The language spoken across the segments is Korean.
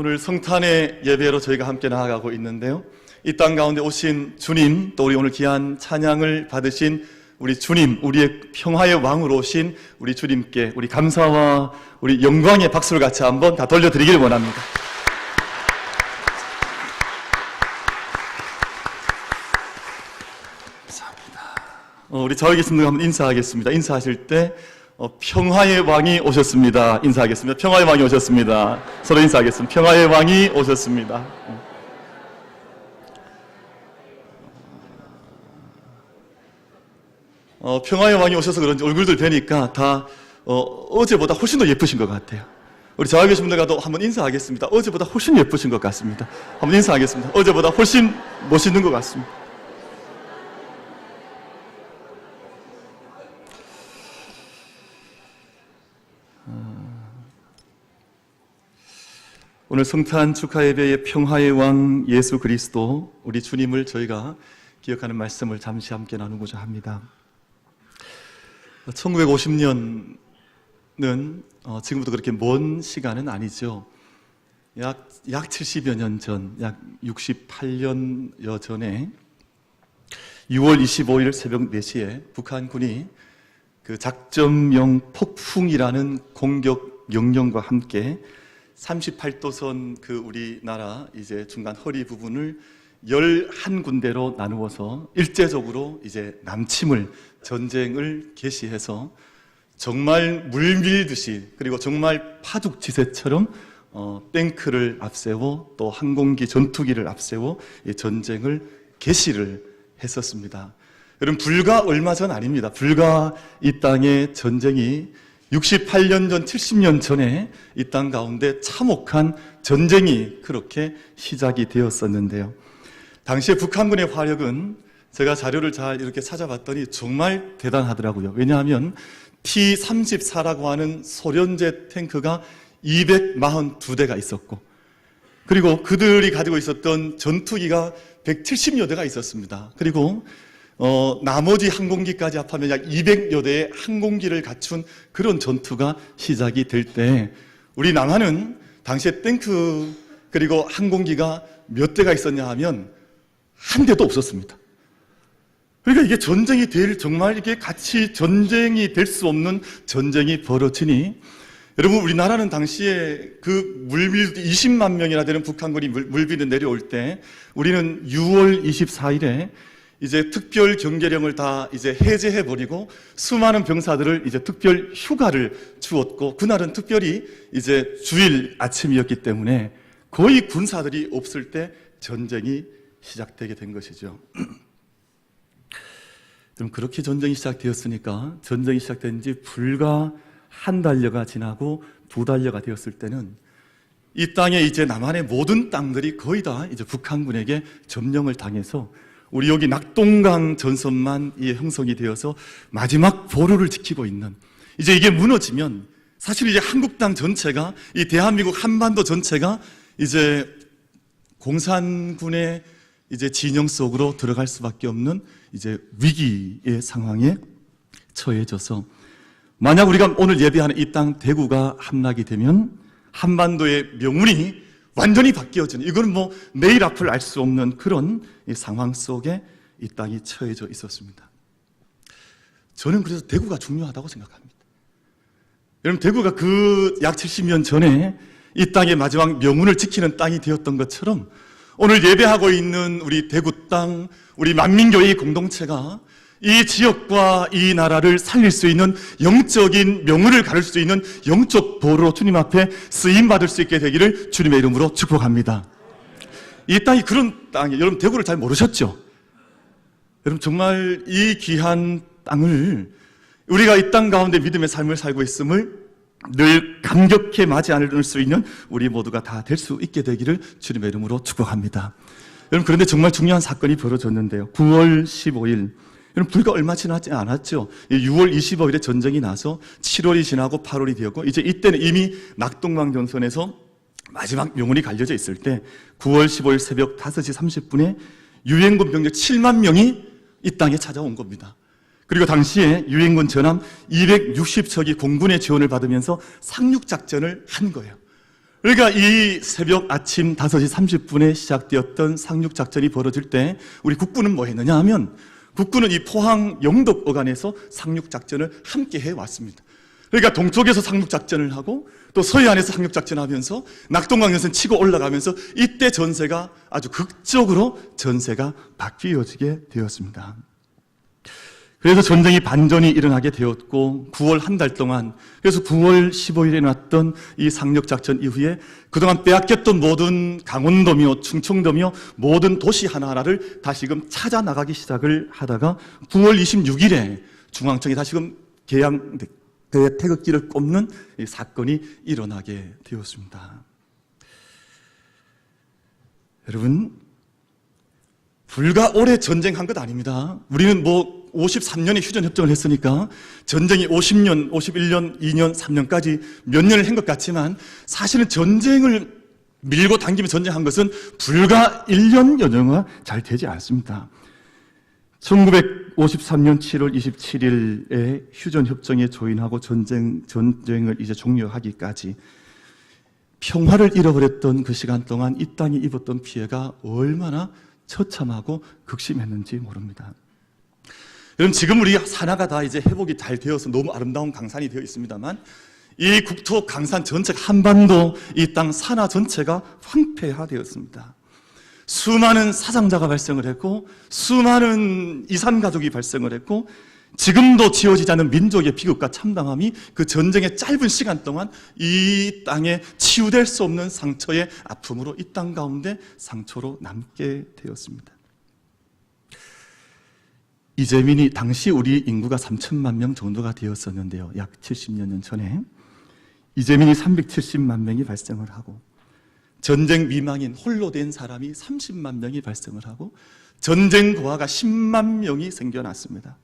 오늘 성탄의 예배로 저희가 함께 나아가고 있는데요. 이 땅 가운데 오신 주님, 또 우리 오늘 귀한 찬양을 받으신 우리 주님, 우리의 평화의 왕으로 오신 우리 주님께 우리 감사와 우리 영광의 박수를 같이 한번 다 돌려드리기를 원합니다. 어, 우리 저에게 있는 한번 인사하겠습니다. 인사하실 때 어, 평화의 왕이 오셨습니다. 인사하겠습니다. 평화의 왕이 오셨습니다. 서로 인사하겠습니다. 평화의 왕이 오셨습니다. 어, 평화의 왕이 오셔서 그런지 얼굴들 뵈니까 다 어, 제보다 훨씬 더 예쁘신 것 같아요. 우리 저와 계신 분들과도 한번 인사하겠습니다. 어제보다 훨씬 예쁘신 것 같습니다. 한번 인사하겠습니다. 어제보다 훨씬 멋있는 것 같습니다. 오늘 성탄 축하 예배의 평화의 왕 예수 그리스도 우리 주님을 저희가 기억하는 말씀을 잠시 함께 나누고자 합니다. 1950년은 어, 지금부터 그렇게 먼 시간은 아니죠. 약, 약 70여 년 전, 약 68년여 전에 6월 25일 새벽 4시에 북한군이 그 작전명 폭풍이라는 공격 명령과 함께 38도선 그 우리나라 이제 중간 허리 부분을 11군데로 나누어서 일제적으로 이제 남침을 전쟁을 개시해서 정말 물밀듯이 그리고 정말 파죽지세처럼 어, 탱크를 앞세워 또 항공기 전투기를 앞세워 이 전쟁을 개시를 했었습니다. 여러분 불과 얼마 전 아닙니다. 불과 이 땅의 전쟁이 68년 전, 70년 전에 이 땅 가운데 참혹한 전쟁이 그렇게 시작이 되었었는데요. 당시에 북한군의 화력은 제가 자료를 잘 이렇게 찾아봤더니 정말 대단하더라고요. 왜냐하면 T-34라고 하는 소련제 탱크가 242대가 있었고, 그리고 그들이 가지고 있었던 전투기가 170여 대가 있었습니다. 그리고 어, 나머지 항공기까지 합하면 약 200여 대의 항공기를 갖춘 그런 전투가 시작이 될 때 우리 남한은 당시에 탱크 그리고 항공기가 몇 대가 있었냐 하면 한 대도 없었습니다. 그러니까 이게 전쟁이 될 정말 이게 같이 전쟁이 될 수 없는 전쟁이 벌어지니 여러분 우리나라는 당시에 그 물밀 20만 명이나 되는 북한군이 물, 물비를 내려올 때 우리는 6월 24일에 이제 특별 경계령을 다 이제 해제해 버리고 수많은 병사들을 이제 특별 휴가를 주었고 그날은 특별히 이제 주일 아침이었기 때문에 거의 군사들이 없을 때 전쟁이 시작되게 된 것이죠. 그럼 그렇게 전쟁이 시작되었으니까 전쟁이 시작된 지 불과 한 달여가 지나고 두 달여가 되었을 때는 이 땅에 이제 남한의 모든 땅들이 거의 다 이제 북한군에게 점령을 당해서 우리 여기 낙동강 전선만 이 형성이 되어서 마지막 보루를 지키고 있는 이제 이게 무너지면 사실 이제 한국 땅 전체가 이 대한민국 한반도 전체가 이제 공산군의 이제 진영 속으로 들어갈 수밖에 없는 이제 위기의 상황에 처해져서 만약 우리가 오늘 예배하는 이 땅 대구가 함락이 되면 한반도의 명운이 완전히 바뀌어지는 이건 뭐 내일 앞을 알 수 없는 그런 상황 속에 이 땅이 처해져 있었습니다. 저는 그래서 대구가 중요하다고 생각합니다. 여러분 대구가 그 약 70년 전에 이 땅의 마지막 명운을 지키는 땅이 되었던 것처럼 오늘 예배하고 있는 우리 대구 땅, 우리 만민교회 공동체가 이 지역과 이 나라를 살릴 수 있는 영적인 명운을 가를 수 있는 영적 보로 주님 앞에 쓰임 받을 수 있게 되기를 주님의 이름으로 축복합니다. 이 땅이 그런 땅이 여러분 대구를 잘 모르셨죠? 여러분 정말 이 귀한 땅을 우리가 이 땅 가운데 믿음의 삶을 살고 있음을 늘 감격해 맞이 않을 수 있는 우리 모두가 다 될 수 있게 되기를 주님의 이름으로 축복합니다. 여러분 그런데 정말 중요한 사건이 벌어졌는데요. 9월 15일 여러분 불과 얼마 지나지 않았죠. 6월 25일에 전쟁이 나서 7월이 지나고 8월이 되었고 이제 이때는 이미 낙동강 전선에서 마지막 명운이 갈려져 있을 때 9월 15일 새벽 5시 30분에 유엔군 병력 7만 명이 이 땅에 찾아온 겁니다. 그리고 당시에 유엔군 전함 260척이 공군의 지원을 받으면서 상륙작전을 한 거예요. 그러니까 이 새벽 아침 5시 30분에 시작되었던 상륙작전이 벌어질 때 우리 국군은 뭐 했느냐 하면 국군은 이 포항 영덕 어간에서 상륙작전을 함께 해왔습니다. 그러니까 동쪽에서 상륙작전을 하고 또 서해안에서 상륙작전을 하면서 낙동강연선 치고 올라가면서 이때 전세가 아주 극적으로 전세가 바뀌어지게 되었습니다. 그래서 전쟁이 반전이 일어나게 되었고 9월 한 달 동안 그래서 9월 15일에 일어났던 이 상륙 작전 이후에 그동안 빼앗겼던 모든 강원도며 충청도며 모든 도시 하나하나를 다시금 찾아 나가기 시작을 하다가 9월 26일에 중앙청이 다시금 개양 그 태극기를 꼽는 이 사건이 일어나게 되었습니다. 여러분 불과 오래 전쟁한 것 아닙니다. 우리는 뭐 53년에 휴전 협정을 했으니까 전쟁이 50년, 51년, 2년, 3년까지 몇 년을 한 것 같지만 사실은 전쟁을 밀고 당기며 전쟁한 것은 불과 1년 여정화 잘 되지 않습니다. 1953년 7월 27일에 휴전 협정에 조인하고 전쟁 전쟁을 이제 종료하기까지 평화를 잃어버렸던 그 시간 동안 이 땅이 입었던 피해가 얼마나 처참하고 극심했는지 모릅니다. 여러분 지금 우리 산하가 다 이제 회복이 잘 되어서 너무 아름다운 강산이 되어 있습니다만 이 국토 강산 전체가 한반도 이 땅 산하 전체가 황폐화되었습니다. 수많은 사상자가 발생을 했고 수많은 이산 가족이 발생을 했고 지금도 지워지지 않는 민족의 비극과 참담함이 그 전쟁의 짧은 시간 동안 이 땅에 치유될 수 없는 상처의 아픔으로 이 땅 가운데 상처로 남게 되었습니다. 이재민이 당시 우리 인구가 3천만 명 정도가 되었었는데요. 약 70여 년 전에 이재민이 370만 명이 발생을 하고 전쟁 미망인 홀로 된 사람이 30만 명이 발생을 하고 전쟁 고아가 10만 명이 생겨났습니다.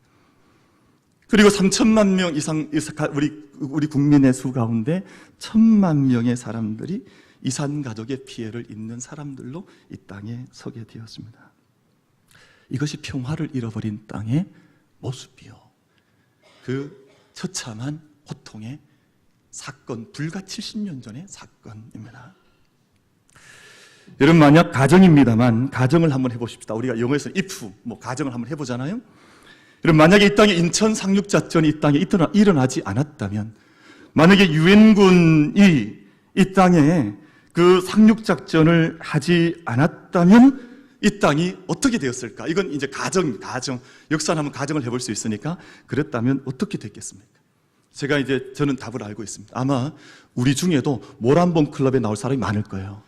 그리고 3천만 명 이상 우리 우리 국민의 수 가운데 천만 명의 사람들이 이산 가족의 피해를 입는 사람들로 이 땅에 서게 되었습니다. 이것이 평화를 잃어버린 땅의 모습이요. 그 처참한 고통의 사건, 불과 70년 전의 사건입니다. 여러분 만약 가정입니다만 가정을 한번 해보십시다. 우리가 영어에서는 if, 뭐 가정을 한번 해보잖아요. 여러분 만약에 이 땅에 인천 상륙작전이 이 땅에 일어나, 일어나지 않았다면 만약에 유엔군이 이 땅에 그 상륙작전을 하지 않았다면 이 땅이 어떻게 되었을까? 이건 이제 가정, 가정. 역사는 한번 가정을 해볼 수 있으니까 그랬다면 어떻게 됐겠습니까? 제가 이제 저는 답을 알고 있습니다. 아마 우리 중에도 모란봉 클럽에 나올 사람이 많을 거예요.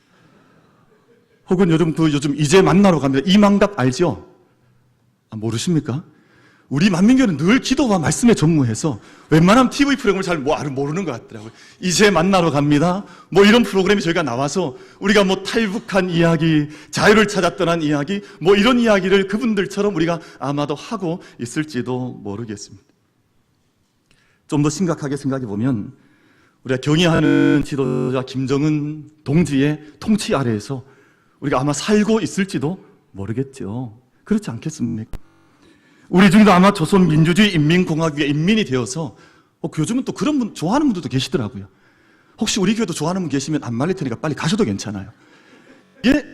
혹은 요즘 그 요즘 이제 만나러 갑니다. 이망답 알죠? 아, 모르십니까? 우리 만민교는 늘 기도와 말씀에 전무해서 웬만하면 TV 프로그램을 잘 뭐, 모르는 것 같더라고요. 이제 만나러 갑니다. 뭐 이런 프로그램이 저희가 나와서 우리가 뭐 탈북한 이야기, 자유를 찾아 떠난 이야기, 뭐 이런 이야기를 그분들처럼 우리가 아마도 하고 있을지도 모르겠습니다. 좀 더 심각하게 생각해 보면 우리가 경의하는 지도자 김정은 동지의 통치 아래에서 우리가 아마 살고 있을지도 모르겠죠. 그렇지 않겠습니까? 우리 중에도 아마 조선민주주의 인민공화국의 인민이 되어서 어, 그 요즘은 또 그런 분 좋아하는 분들도 계시더라고요. 혹시 우리 교회도 좋아하는 분 계시면 안 말릴 테니까 빨리 가셔도 괜찮아요. 예,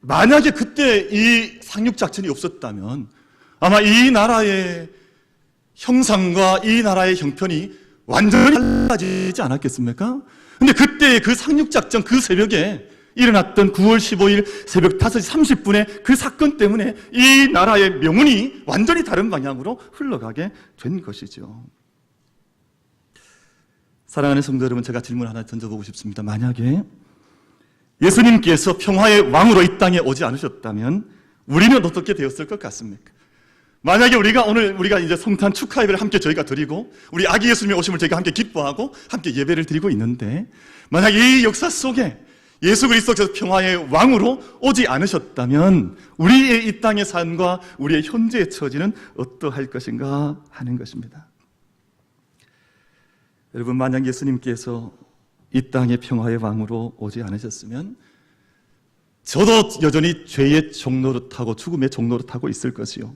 만약에 그때 이 상륙 작전이 없었다면 아마 이 나라의 형상과 이 나라의 형편이 완전히 달라지지 않았겠습니까? 근데 그때 그 상륙 작전 그 새벽에 일어났던 9월 15일 새벽 5시 30분에 그 사건 때문에 이 나라의 명운이 완전히 다른 방향으로 흘러가게 된 것이죠. 사랑하는 성도 여러분, 제가 질문 하나 던져보고 싶습니다. 만약에 예수님께서 평화의 왕으로 이 땅에 오지 않으셨다면 우리는 어떻게 되었을 것 같습니까? 만약에 우리가 오늘 우리가 이제 성탄 축하 예배를 함께 저희가 드리고 우리 아기 예수님의 오심을 저희가 함께 기뻐하고 함께 예배를 드리고 있는데 만약 이 역사 속에 예수 그리스도께서 평화의 왕으로 오지 않으셨다면 우리의 이 땅의 삶과 우리의 현재의 처지는 어떠할 것인가 하는 것입니다. 여러분 만약 예수님께서 이 땅의 평화의 왕으로 오지 않으셨으면 저도 여전히 죄의 종로를 타고 죽음의 종로를 타고 있을 것이요.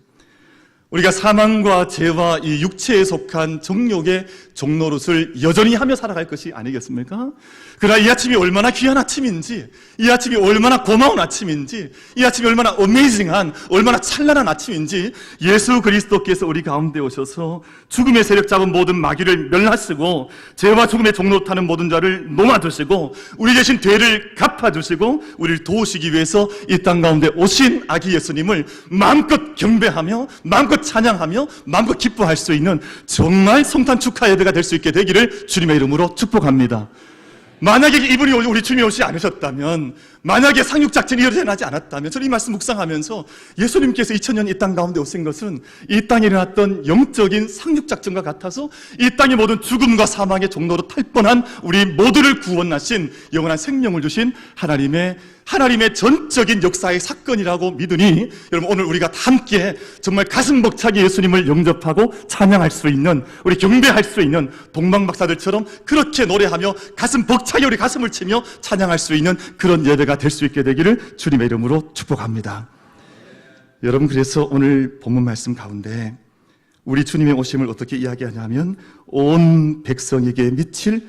우리가 사망과 죄와 이 육체에 속한 정욕의 종노릇을 여전히 하며 살아갈 것이 아니겠습니까? 그러나 이 아침이 얼마나 귀한 아침인지, 이 아침이 얼마나 고마운 아침인지, 이 아침이 얼마나 어메이징한, 얼마나 찬란한 아침인지 예수 그리스도께서 우리 가운데 오셔서 죽음의 세력 잡은 모든 마귀를 멸하시고 죄와 죽음의 종노릇하는 모든 자를 놓아두시고 우리 대신 죄를 갚아주시고 우리를 도우시기 위해서 이 땅 가운데 오신 아기 예수님을 마음껏 경배하며 마음껏 찬양하며 마음껏 기뻐할 수 있는 정말 성탄 축하 예배가 될 수 있게 되기를 주님의 이름으로 축복합니다. 만약에 이분이 우리 주님이 오시 않으셨다면, 만약에 상륙작전이 일어나지 않았다면, 저는 이 말씀 묵상하면서 예수님께서 2000년 이 땅 가운데 오신 것은 이 땅에 일어났던 영적인 상륙작전과 같아서 이 땅의 모든 죽음과 사망의 종로로 탈 뻔한 우리 모두를 구원하신 영원한 생명을 주신 하나님의 하나님의 전적인 역사의 사건이라고 믿으니 여러분 오늘 우리가 다 함께 정말 가슴 벅차게 예수님을 영접하고 찬양할 수 있는 우리 경배할 수 있는 동방 박사들처럼 그렇게 노래하며 가슴 벅차게 우리 가슴을 치며 찬양할 수 있는 그런 예배가 될 수 있게 되기를 주님의 이름으로 축복합니다. 여러분 그래서 오늘 본문 말씀 가운데 우리 주님의 오심을 어떻게 이야기하냐면 온 백성에게 미칠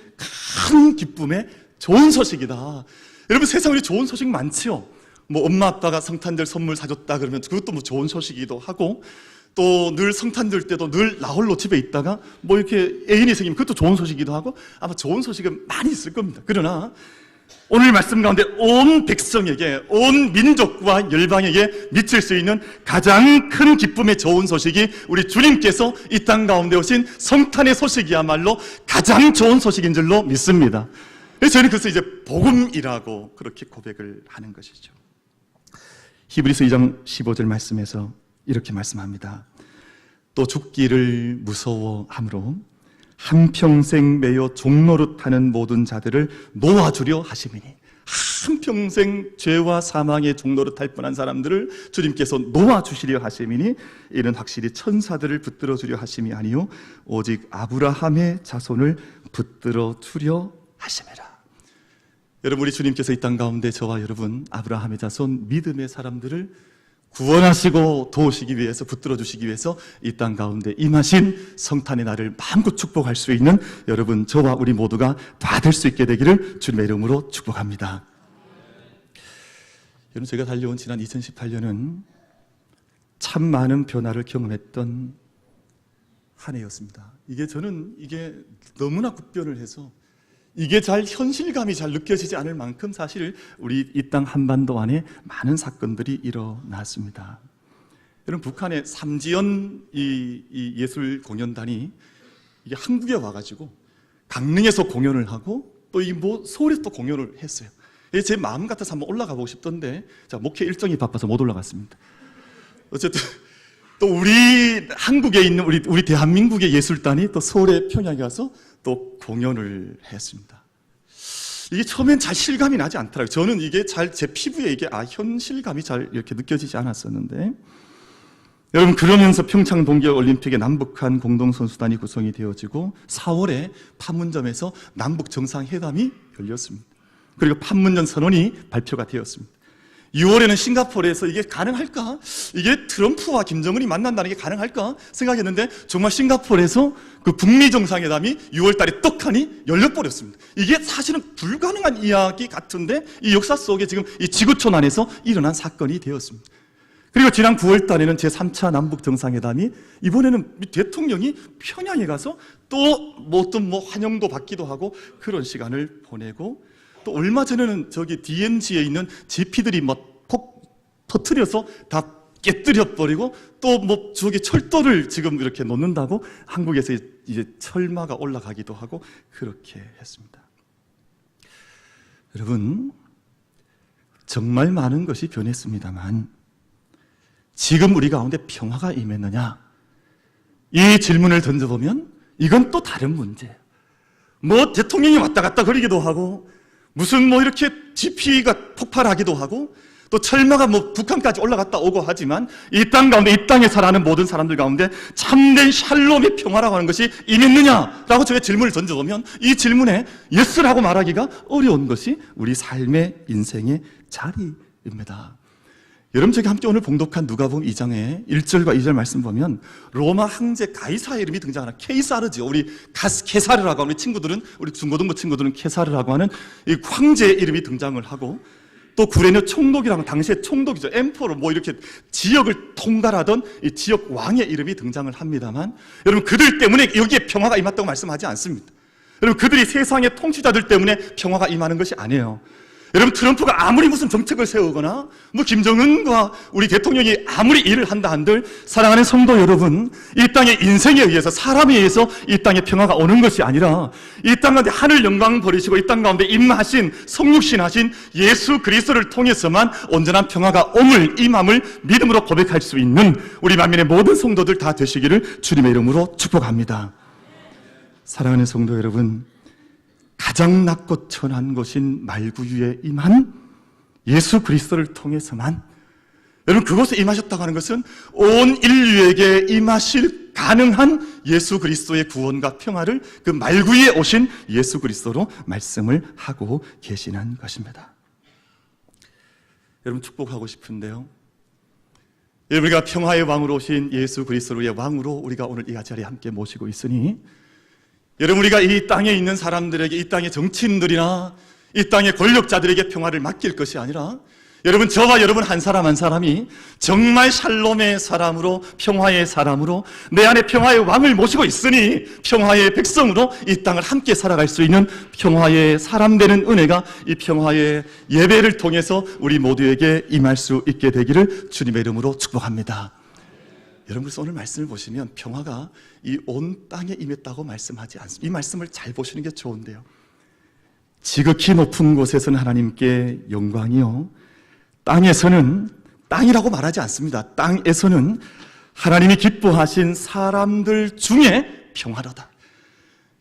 큰 기쁨의 좋은 소식이다. 여러분 세상에 좋은 소식 많지요. 뭐 엄마 아빠가 성탄절 선물 사줬다 그러면 그것도 뭐 좋은 소식이기도 하고 또 늘 성탄절 때도 늘 나홀로 집에 있다가 뭐 이렇게 애인이 생기면 그것도 좋은 소식이기도 하고 아마 좋은 소식은 많이 있을 겁니다. 그러나 오늘 말씀 가운데 온 백성에게, 온 민족과 열방에게 미칠 수 있는 가장 큰 기쁨의 좋은 소식이 우리 주님께서 이 땅 가운데 오신 성탄의 소식이야말로 가장 좋은 소식인 줄로 믿습니다. 그래서 저는 그래서 이제 복음이라고 그렇게 고백을 하는 것이죠. 히브리서 2장 15절 말씀에서 이렇게 말씀합니다. 또 죽기를 무서워함으로 한평생 매여 종노릇하는 모든 자들을 놓아주려 하심이니 한평생 죄와 사망의 종노릇할 뻔한 사람들을 주님께서 놓아주시려 하심이니 이는 확실히 천사들을 붙들어 주려 하심이 아니요 오직 아브라함의 자손을 붙들어 주려 하심이라 여러분 우리 주님께서 이 땅 가운데 저와 여러분 아브라함의 자손 믿음의 사람들을 구원하시고 도우시기 위해서 붙들어 주시기 위해서 이 땅 가운데 임하신 성탄의 날을 마음껏 축복할 수 있는 여러분 저와 우리 모두가 다 될 수 있게 되기를 주님의 이름으로 축복합니다. 여러분 제가 달려온 지난 2018년은 참 많은 변화를 경험했던 한 해였습니다. 이게 저는 이게 너무나 급변을 해서 이게 잘 현실감이 잘 느껴지지 않을 만큼 사실 우리 이 땅 한반도 안에 많은 사건들이 일어났습니다. 여러분 북한의 삼지연 이, 이 예술 공연단이 이게 한국에 와가지고 강릉에서 공연을 하고 또 이 뭐 서울에서 또 공연을 했어요. 제 마음 같아서 한번 올라가 보고 싶던데 자 목회 일정이 바빠서 못 올라갔습니다. 어쨌든 또 우리 한국에 있는 우리 우리 대한민국의 예술단이 또 서울에 평양에 가서 또 공연을 했습니다. 이게 처음엔 잘 실감이 나지 않더라고요. 저는 이게 잘 제 피부에 이게 아 현실감이 잘 이렇게 느껴지지 않았었는데 여러분 그러면서 평창 동계 올림픽의 남북한 공동 선수단이 구성이 되어지고 4월에 판문점에서 남북 정상회담이 열렸습니다. 그리고 판문점 선언이 발표가 되었습니다. 6월에는 싱가포르에서 이게 가능할까? 이게 트럼프와 김정은이 만난다는 게 가능할까? 생각했는데 정말 싱가포르에서 그 북미 정상회담이 6월 달에 떡하니 열려버렸습니다. 이게 사실은 불가능한 이야기 같은데 이 역사 속에 지금 이 지구촌 안에서 일어난 사건이 되었습니다. 그리고 지난 9월 달에는 제3차 남북 정상회담이 이번에는 대통령이 평양에 가서 또 뭐 어떤 뭐 환영도 받기도 하고 그런 시간을 보내고 또 얼마 전에는 저기 DMZ에 있는 지피들이 막폭 터트려서 다 깨뜨려 버리고 또 뭐 저기 철도를 지금 이렇게 놓는다고 한국에서 이제 철마가 올라가기도 하고 그렇게 했습니다. 여러분 정말 많은 것이 변했습니다만 지금 우리 가운데 평화가 임했느냐? 이 질문을 던져보면 이건 또 다른 문제예요. 뭐 대통령이 왔다 갔다 거리기도 하고 무슨 뭐 이렇게 GP가 폭발하기도 하고 또 철마가 뭐 북한까지 올라갔다 오고 하지만 이 땅 가운데 이 땅에 살아가는 모든 사람들 가운데 참된 샬롬의 평화라고 하는 것이 임했느냐라고 저의 질문을 던져보면 이 질문에 예스라고 말하기가 어려운 것이 우리 삶의 인생의 자리입니다. 여러분 저기 함께 오늘 봉독한 누가복음 2장의 1절과 2절 말씀 보면 로마 황제 가이사의 이름이 등장하는 케이사르죠. 우리 가스 케사르라고 하는 친구들은 우리 중고등부 친구들은 케사르라고 하는 이 황제의 이름이 등장을 하고 또 구레네 총독이라는 당시의 총독이죠. 엠퍼로 뭐 이렇게 지역을 통달하던 이 지역 왕의 이름이 등장을 합니다만 여러분 그들 때문에 여기에 평화가 임했다고 말씀하지 않습니다. 여러분 그들이 세상의 통치자들 때문에 평화가 임하는 것이 아니에요. 여러분 트럼프가 아무리 무슨 정책을 세우거나 뭐 김정은과 우리 대통령이 아무리 일을 한다 한들 사랑하는 성도 여러분 이 땅의 인생에 의해서 사람에 의해서 이 땅에 평화가 오는 것이 아니라 이 땅 가운데 하늘 영광 버리시고 이 땅 가운데 임하신 성육신 하신 예수 그리스도를 통해서만 온전한 평화가 옴을 임함을 믿음으로 고백할 수 있는 우리 만민의 모든 성도들 다 되시기를 주님의 이름으로 축복합니다. 사랑하는 성도 여러분 가장 낮고 천한 것인 말구유에 임한 예수 그리스도를 통해서만 여러분 그곳에 임하셨다고 하는 것은 온 인류에게 임하실 가능한 예수 그리스도의 구원과 평화를 그 말구유에 오신 예수 그리스도로 말씀을 하고 계시는 것입니다. 여러분 축복하고 싶은데요. 여러분 우리가 평화의 왕으로 오신 예수 그리스도의 왕으로 우리가 오늘 이 자리에 함께 모시고 있으니 여러분 우리가 이 땅에 있는 사람들에게 이 땅의 정치인들이나 이 땅의 권력자들에게 평화를 맡길 것이 아니라 여러분 저와 여러분 한 사람 한 사람이 정말 샬롬의 사람으로 평화의 사람으로 내 안에 평화의 왕을 모시고 있으니 평화의 백성으로 이 땅을 함께 살아갈 수 있는 평화의 사람 되는 은혜가 이 평화의 예배를 통해서 우리 모두에게 임할 수 있게 되기를 주님의 이름으로 축복합니다. 여러분 그래서 오늘 말씀을 보시면 평화가 이 온 땅에 임했다고 말씀하지 않습니다. 이 말씀을 잘 보시는 게 좋은데요. 지극히 높은 곳에서는 하나님께 영광이요. 땅에서는 땅이라고 말하지 않습니다. 땅에서는 하나님이 기뻐하신 사람들 중에 평화로다.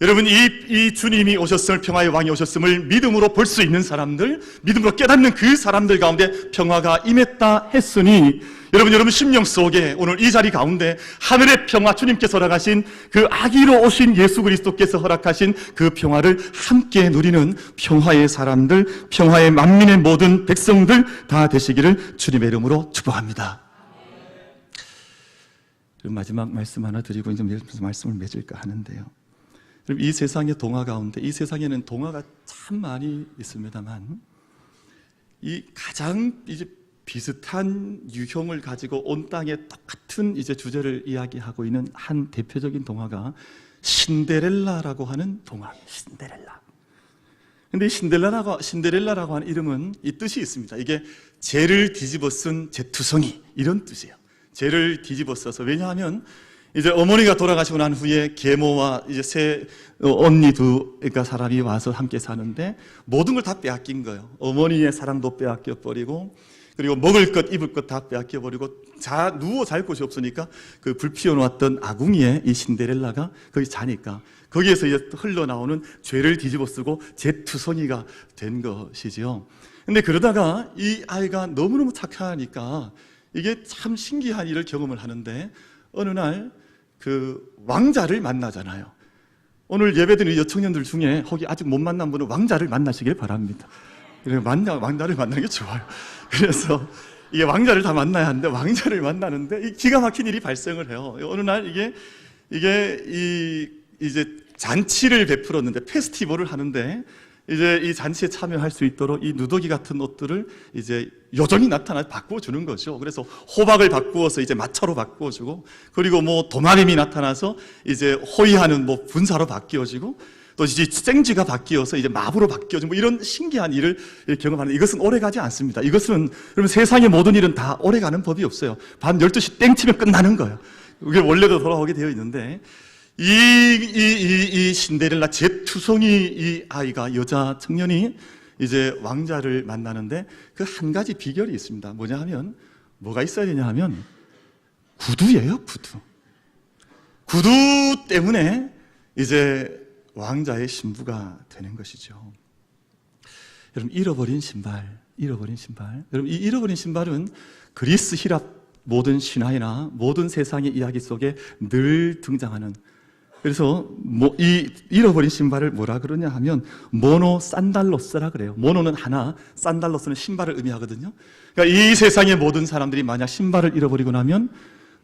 여러분, 이, 이 주님이 오셨음을, 평화의 왕이 오셨음을 믿음으로 볼 수 있는 사람들, 믿음으로 깨닫는 그 사람들 가운데 평화가 임했다 했으니, 여러분, 여러분 심령 속에 오늘 이 자리 가운데 하늘의 평화, 주님께서 허락하신 그 아기로 오신 예수 그리스도께서 허락하신 그 평화를 함께 누리는 평화의 사람들, 평화의 만민의 모든 백성들 다 되시기를 주님의 이름으로 축복합니다. 마지막 말씀 하나 드리고 이제 말씀을 맺을까 하는데요. 이 세상의 동화 가운데 이 세상에는 동화가 참 많이 있습니다만 이 가장 이제 비슷한 유형을 가지고 온 땅에 똑같은 이제 주제를 이야기하고 있는 한 대표적인 동화가 신데렐라라고 하는 동화. 신데렐라. 근데 이 신데렐라라고, 신데렐라라고 하는 이름은 이 뜻이 있습니다. 이게 죄를 뒤집어 쓴 제투성이 이런 뜻이에요. 죄를 뒤집어 써서 왜냐하면 이제 어머니가 돌아가시고 난 후에 계모와 이제 세 언니 두 그러니까 사람이 와서 함께 사는데 모든 걸 다 빼앗긴 거예요. 어머니의 사랑도 빼앗겨 버리고 그리고 먹을 것, 입을 것 다 빼앗겨 버리고 자 누워 잘 곳이 없으니까 그 불 피워 놓았던 아궁이에 이 신데렐라가 거기 자니까 거기에서 이제 흘러나오는 죄를 뒤집어 쓰고 제투성이가 된 것이지요. 근데 그러다가 이 아이가 너무너무 착하니까 이게 참 신기한 일을 경험을 하는데 어느 날 그 왕자를 만나잖아요. 오늘 예배드린 여청년들 중에 거기 아직 못 만난 분은 왕자를 만나시길 바랍니다. 만나 왕자를 만나는 게 좋아요. 그래서 이게 왕자를 다 만나야 하는데 왕자를 만나는데 이 기가 막힌 일이 발생을 해요. 어느 날 이게 이게 이 이제 잔치를 베풀었는데 페스티벌을 하는데 이제 이 잔치에 참여할 수 있도록 이 누더기 같은 옷들을 이제 요정이 나타나 바꾸어 주는 거죠. 그래서 호박을 바꾸어서 이제 마차로 바꾸어 주고 그리고 뭐 도마뱀이 나타나서 이제 호위하는 뭐 분사로 바뀌어지고 또 이제 생쥐가 바뀌어서 이제 마부로 바뀌어지고 뭐 이런 신기한 일을 경험하는 이것은 오래 가지 않습니다. 이것은 여러분 세상의 모든 일은 다 오래 가는 법이 없어요. 밤 12시 땡 치면 끝나는 거예요. 이게 원래도 돌아오게 되어 있는데 이, 이, 이, 이 신데렐라 제투성이 이 아이가 여자 청년이 이제 왕자를 만나는데 그 한 가지 비결이 있습니다. 뭐냐 하면 뭐가 있어야 되냐 하면 구두예요, 구두. 구두 때문에 이제 왕자의 신부가 되는 것이죠. 여러분 잃어버린 신발, 잃어버린 신발. 여러분 이 잃어버린 신발은 그리스 히랍 모든 신화이나 모든 세상의 이야기 속에 늘 등장하는 그래서 뭐 이 잃어버린 신발을 뭐라 그러냐 하면 모노 산달로스라 그래요. 모노는 하나, 산달로스는 신발을 의미하거든요. 그러니까 이 세상의 모든 사람들이 만약 신발을 잃어버리고 나면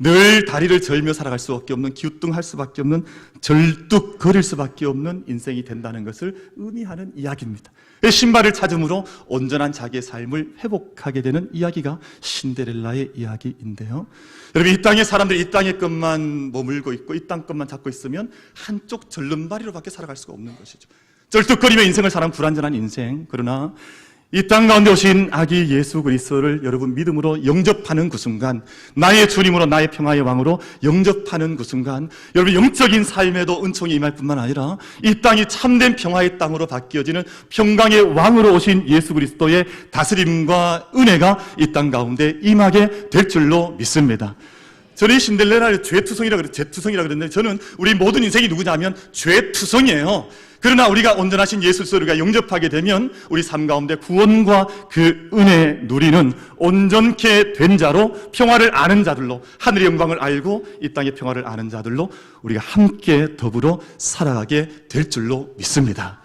늘 다리를 절며 살아갈 수 밖에 없는 기우뚱할 수밖에 없는 절뚝거릴 수밖에 없는 인생이 된다는 것을 의미하는 이야기입니다. 그 신발을 찾음으로 온전한 자기의 삶을 회복하게 되는 이야기가 신데렐라의 이야기인데요. 여러분 이 땅의 사람들이 이 땅의 것만 머물고 있고 이 땅 것만 잡고 있으면 한쪽 절름발이로밖에 살아갈 수가 없는 것이죠. 절뚝거리며 인생을 사는 불완전한 인생. 그러나 이 땅 가운데 오신 아기 예수 그리스도를 여러분 믿음으로 영접하는 그 순간, 나의 주님으로 나의 평화의 왕으로 영접하는 그 순간, 여러분 영적인 삶에도 은총이 임할 뿐만 아니라 이 땅이 참된 평화의 땅으로 바뀌어지는 평강의 왕으로 오신 예수 그리스도의 다스림과 은혜가 이 땅 가운데 임하게 될 줄로 믿습니다. 저는 이 신델레라를 죄투성이라 그래, 죄투성이라 그랬는데 저는 우리 모든 인생이 누구냐면 죄투성이에요. 그러나 우리가 온전하신 예수 그리스도를 우리가 영접하게 되면 우리 삶 가운데 구원과 그 은혜 누리는 온전케 된 자로 평화를 아는 자들로 하늘의 영광을 알고 이 땅의 평화를 아는 자들로 우리가 함께 더불어 살아가게 될 줄로 믿습니다.